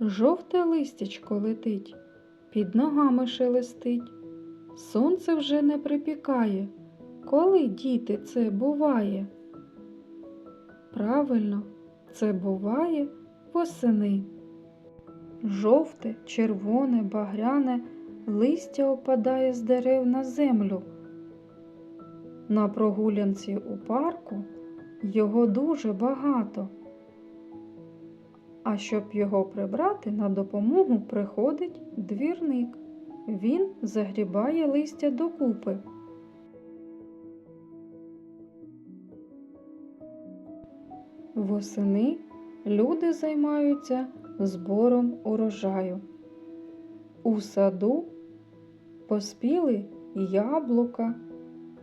Жовте листячко летить, під ногами шелестить. Сонце вже не припікає. Коли, діти, це буває? Правильно, це буває восени. Жовте, червоне, багряне листя опадає з дерев на землю. На прогулянці у парку його дуже багато. А щоб його прибрати, на допомогу приходить двірник. Він загрібає листя докупи. Восени люди займаються збором урожаю. У саду поспіли яблука,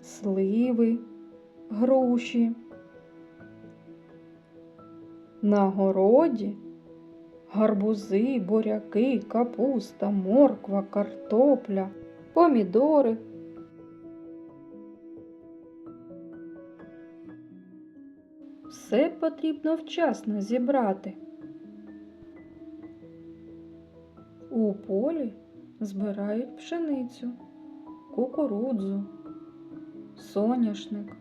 сливи, груші. На городі гарбузи, буряки, капуста, морква, картопля, помідори. Все потрібно вчасно зібрати. У полі збирають пшеницю, кукурудзу, соняшник.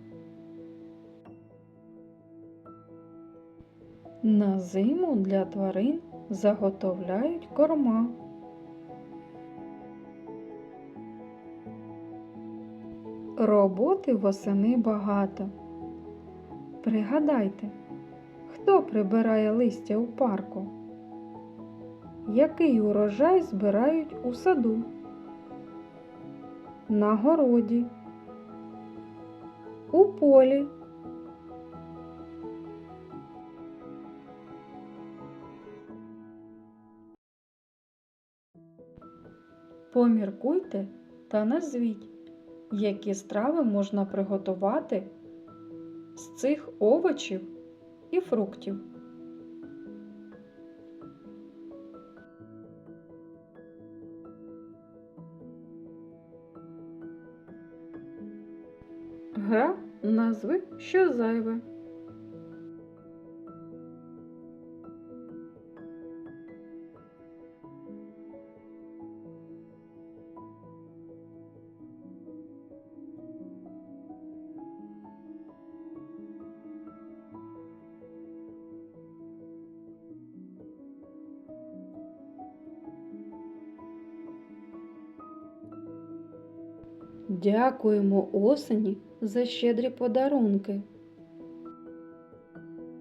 На зиму для тварин заготовляють корма. Роботи восени багато. Пригадайте, хто прибирає листя у парку? Який урожай збирають у саду? На городі, у полі. Поміркуйте та назвіть, які страви можна приготувати з цих овочів і фруктів. Гра назви що зайве. Дякуємо осені за щедрі подарунки.